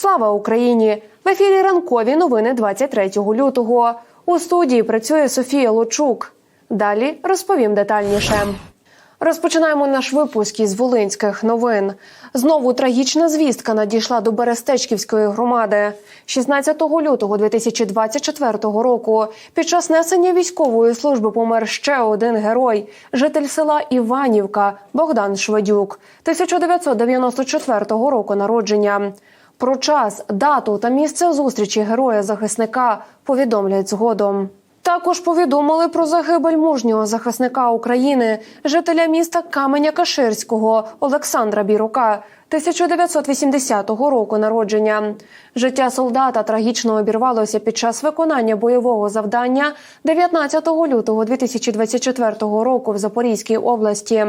Слава Україні! В ефірі ранкові новини 23 лютого. У студії працює Софія Лучук. Далі розповім детальніше. Розпочинаємо наш випуск із Волинських новин. Знову трагічна звістка надійшла до Берестечківської громади. 16 лютого 2024 року під час несення військової служби помер ще один герой, житель села Іванівка Богдан Шведюк, 1994 року народження. Про час, дату та місце зустрічі героя захисника повідомлять згодом. Також повідомили про загибель мужнього захисника України, жителя міста Каменя Каширського Олександра Бірука, 1980 року народження. Життя солдата трагічно обірвалося під час виконання бойового завдання 19 лютого 2024 року в Запорізькій області.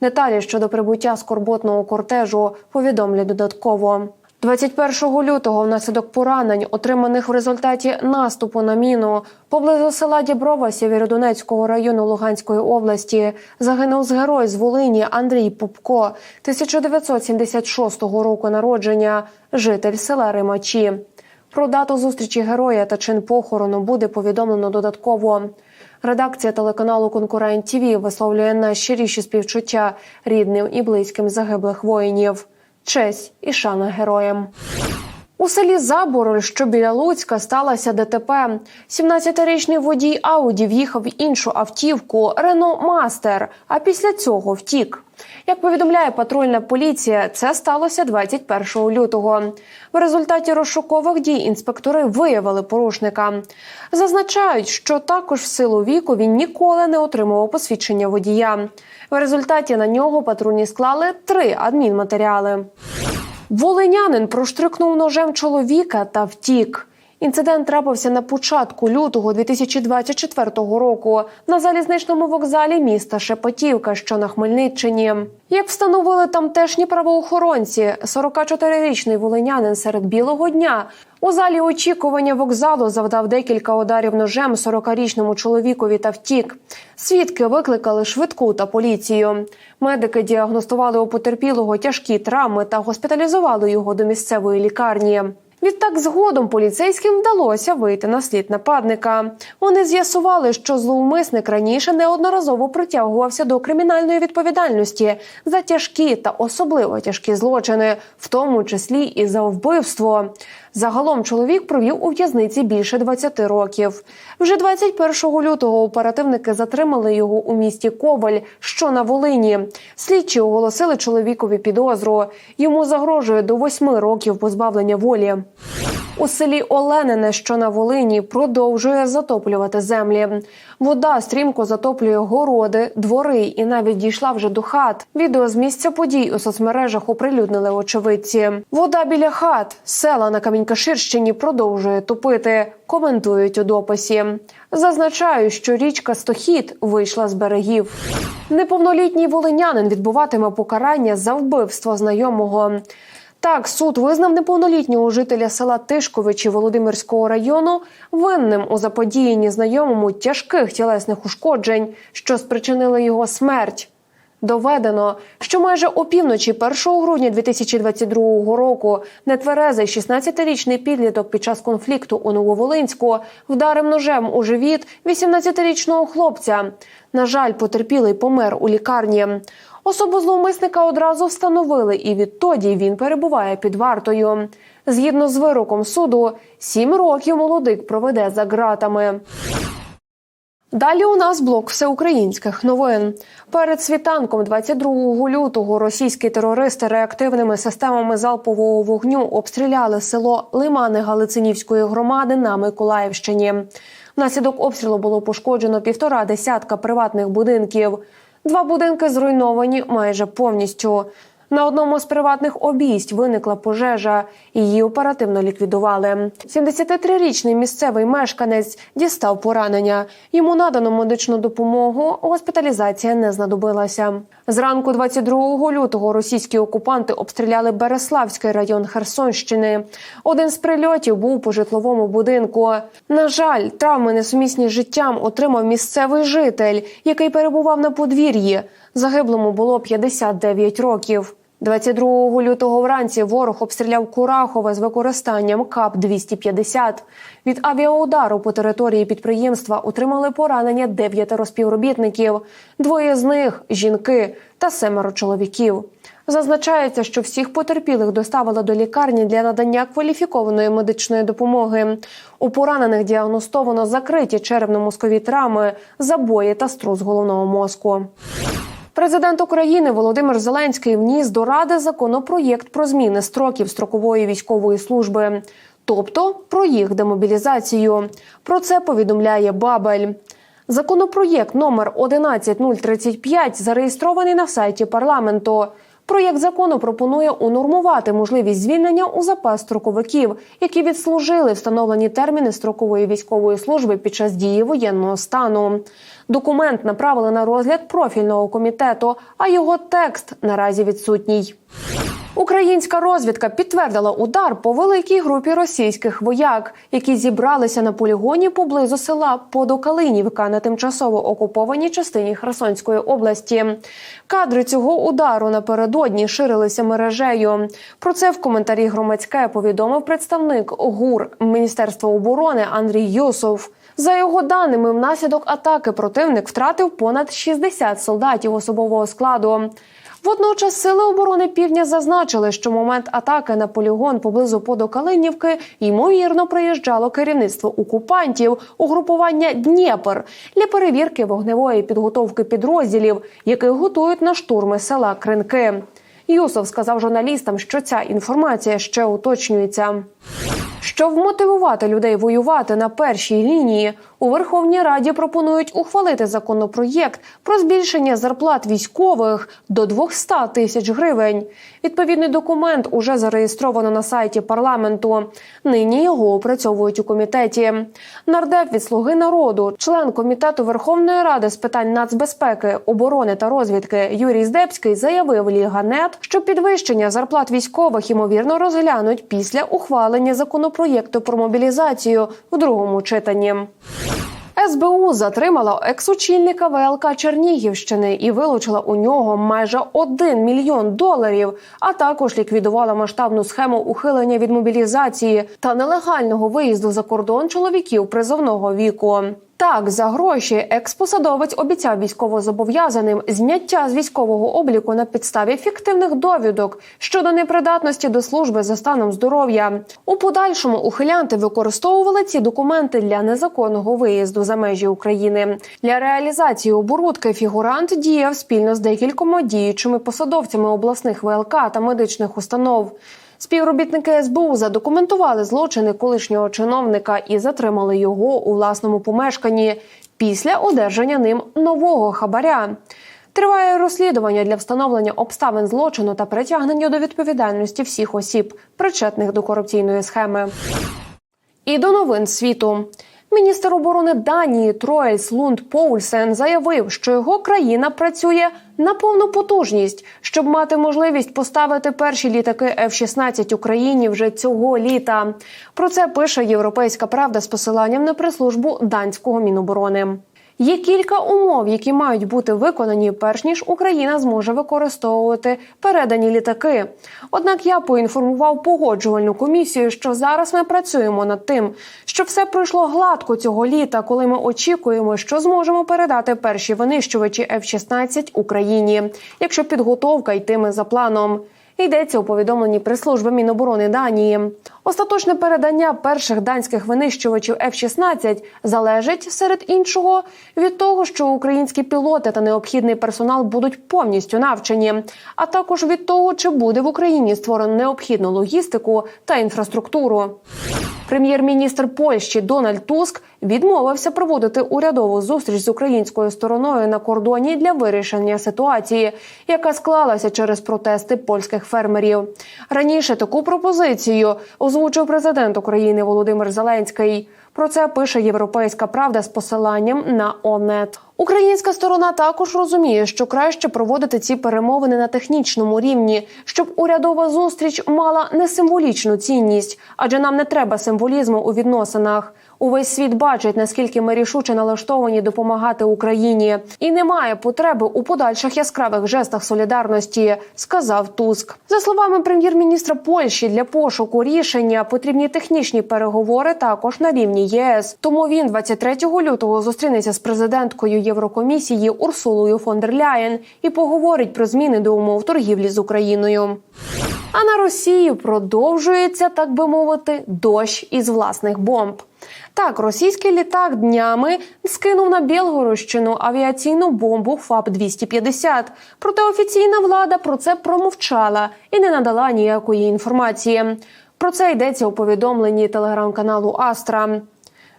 Деталі щодо прибуття скорботного кортежу повідомлять додатково. 21 лютого внаслідок поранень, отриманих в результаті наступу на міну поблизу села Діброва Сєвєродонецького району Луганської області, загинув з герой з Волині Андрій Попко, 1976 року народження, житель села Римачі. Про дату зустрічі героя та чин похорону буде повідомлено додатково. Редакція телеканалу Конкурент ТІВІ висловлює найщиріші співчуття рідним і близьким загиблих воїнів. Честь і шана героям. У селі Забороль, що біля Луцька, сталося ДТП. 17-річний водій Ауді в'їхав іншу автівку Рено Мастер, а після цього втік. Як повідомляє патрульна поліція, це сталося 21 лютого. В результаті розшукових дій інспектори виявили порушника. Зазначають, що також в силу віку він ніколи не отримував посвідчення водія. В результаті на нього патрульні склали три адмінматеріали. Волинянин проштрикнув ножем чоловіка та втік. Інцидент трапився на початку лютого 2024 року на залізничному вокзалі міста Шепетівка, що на Хмельниччині. Як встановили тамтешні правоохоронці, 44-річний волинянин серед білого дня у залі очікування вокзалу завдав декілька ударів ножем 40-річному чоловікові та втік. Свідки викликали швидку та поліцію. Медики діагностували у потерпілого тяжкі травми та госпіталізували його до місцевої лікарні. Відтак, згодом поліцейським вдалося вийти на слід нападника. Вони з'ясували, що зловмисник раніше неодноразово притягувався до кримінальної відповідальності за тяжкі та особливо тяжкі злочини, в тому числі і за вбивство. Загалом чоловік провів у в'язниці більше 20 років. Вже 21 лютого оперативники затримали його у місті Коваль, що на Волині. Слідчі оголосили чоловікові підозру. Йому загрожує до 8 років позбавлення волі. У селі Оленине, що на Волині, продовжує затоплювати землі. Вода стрімко затоплює городи, двори і навіть дійшла вже до хат. Відео з місця подій у соцмережах оприлюднили очевидці. Вода біля хат, села на Камінькаширщині продовжує топити. Коментують у дописі. Зазначаю, що річка Стохід вийшла з берегів. Неповнолітній волинянин відбуватиме покарання за вбивство знайомого. Так, суд визнав неповнолітнього жителя села Тишковичі Володимирського району винним у заподіянні знайомому тяжких тілесних ушкоджень, що спричинили його смерть. Доведено, що майже опівночі 1 грудня 2022 року нетверезий 16-річний підліток під час конфлікту у Нововолинську вдарив ножем у живіт 18-річного хлопця. На жаль, потерпілий помер у лікарні. Особу зловмисника одразу встановили, і відтоді він перебуває під вартою. Згідно з вироком суду, сім років молодик проведе за ґратами. Далі у нас блок всеукраїнських новин. Перед світанком 22 лютого російські терористи реактивними системами залпового вогню обстріляли село Лимани Галицинівської громади на Миколаївщині. Внаслідок обстрілу було пошкоджено півтора десятка приватних будинків. Два будинки зруйновані майже повністю. На одному з приватних обійсть виникла пожежа. Її оперативно ліквідували. 73-річний місцевий мешканець дістав поранення. Йому надано медичну допомогу. Госпіталізація не знадобилася. Зранку 22 лютого російські окупанти обстріляли Береславський район Херсонщини. Один з прильотів був по житловому будинку. На жаль, травми несумісні з життям отримав місцевий житель, який перебував на подвір'ї. Загиблому було 59 років. 22 лютого вранці ворог обстріляв Курахове з використанням КАП-250. Від авіаудару по території підприємства отримали поранення дев'ятеро співробітників. Двоє з них жінки та семеро чоловіків. Зазначається, що всіх потерпілих доставили до лікарні для надання кваліфікованої медичної допомоги. У поранених діагностовано закриті черепно-мозкові травми, забої та струс головного мозку. Президент України Володимир Зеленський вніс до ради законопроєкт про зміни строків строкової військової служби, тобто про їх демобілізацію. Про це повідомляє Бабель. Законопроєкт номер 11035 зареєстрований на сайті парламенту. Проєкт закону пропонує унормувати можливість звільнення у запас строковиків, які відслужили встановлені терміни строкової військової служби під час дії воєнного стану. Документ направили на розгляд профільного комітету, а його текст наразі відсутній. Українська розвідка підтвердила удар по великій групі російських вояк, які зібралися на полігоні поблизу села Подокалинівка на тимчасово окупованій частині Херсонської області. Кадри цього удару напередодні ширилися мережею. Про це в коментарі громадське повідомив представник ГУР Міністерства оборони Андрій Юсов. За його даними, внаслідок атаки противник втратив понад 60 солдатів особового складу. Водночас сили оборони півдня зазначили, що момент атаки на полігон поблизу Подокалинівки ймовірно приїжджало керівництво окупантів угрупування Дніпр для перевірки вогневої підготовки підрозділів, яких готують на штурми села Кринки. Юсов сказав журналістам, що ця інформація ще уточнюється. Щоб вмотивувати людей воювати на першій лінії, у Верховній Раді пропонують ухвалити законопроєкт про збільшення зарплат військових до 200 тисяч гривень. Відповідний документ уже зареєстровано на сайті парламенту. Нині його опрацьовують у комітеті. Нардеп від слуги народу, член комітету Верховної Ради з питань нацбезпеки, оборони та розвідки Юрій Здебський заявив Ліганет, що підвищення зарплат військових ймовірно розглянуть після ухвалення законопроєкту про мобілізацію у другому читанні. СБУ затримала екс-очільника ВЛК Чернігівщини і вилучила у нього майже 1 мільйон доларів, а також ліквідувала масштабну схему ухилення від мобілізації та нелегального виїзду за кордон чоловіків призовного віку. Так, за гроші експосадовець обіцяв військовозобов'язаним зняття з військового обліку на підставі фіктивних довідок щодо непридатності до служби за станом здоров'я. У подальшому ухилянти використовували ці документи для незаконного виїзду за межі України. Для реалізації оборудки фігурант діяв спільно з декількома діючими посадовцями обласних ВЛК та медичних установ. Співробітники СБУ задокументували злочини колишнього чиновника і затримали його у власному помешканні після одержання ним нового хабаря. Триває розслідування для встановлення обставин злочину та притягнення до відповідальності всіх осіб, причетних до корупційної схеми. І до новин світу. Міністр оборони Данії Троельс Лунд Поульсен заявив, що його країна працює на повну потужність, щоб мати можливість поставити перші літаки F-16 Україні вже цього літа. Про це пише Європейська Правда з посиланням на прес-службу данського міноборони. Є кілька умов, які мають бути виконані, перш ніж Україна зможе використовувати передані літаки. Однак я поінформував погоджувальну комісію, що зараз ми працюємо над тим, щоб все пройшло гладко цього літа, коли ми очікуємо, що зможемо передати перші винищувачі F-16 Україні, якщо підготовка йтиме за планом. Йдеться у повідомленні прес-служби Міноборони Данії. Остаточне передання перших данських винищувачів F-16 залежить серед іншого від того, що українські пілоти та необхідний персонал будуть повністю навчені, а також від того, чи буде в Україні створено необхідну логістику та інфраструктуру. Прем'єр-міністр Польщі Дональд Туск відмовився проводити урядову зустріч з українською стороною на кордоні для вирішення ситуації, яка склалася через протести польських фермерів. Раніше таку пропозицію озвучив президент України Володимир Зеленський. Про це пише Європейська Правда з посиланням на ОНЕТ. Українська сторона також розуміє, що краще проводити ці перемовини на технічному рівні, щоб урядова зустріч мала не символічну цінність, адже нам не треба символізму у відносинах. Увесь світ бачить, наскільки ми рішуче налаштовані допомагати Україні, і немає потреби у подальших яскравих жестах солідарності, сказав Туск. За словами прем'єр-міністра Польщі, для пошуку рішення потрібні технічні переговори також на рівні ЄС. Тому він 23 лютого зустрінеться з президенткою Єврокомісії Урсулою фон дер Ляєн і поговорить про зміни до умов торгівлі з Україною. А на Росію продовжується, так би мовити, дощ із власних бомб. Так, російський літак днями скинув на Білгородщину авіаційну бомбу ФАП 250 Проте офіційна влада про це промовчала і не надала ніякої інформації. Про це йдеться у повідомленні телеграм-каналу Астра.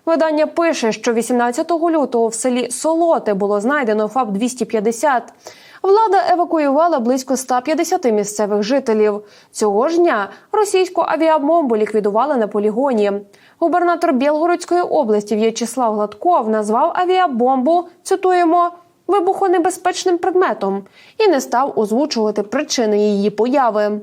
Видання пише, що 18 лютого в селі Солоти було знайдено ФАП 250 Влада евакуювала близько 150 місцевих жителів. Цього ж дня російську авіабомбу ліквідували на полігоні. Губернатор Білгородської області В'ячеслав Гладков назвав авіабомбу, цитуємо, вибухонебезпечним предметом і не став озвучувати причини її появи.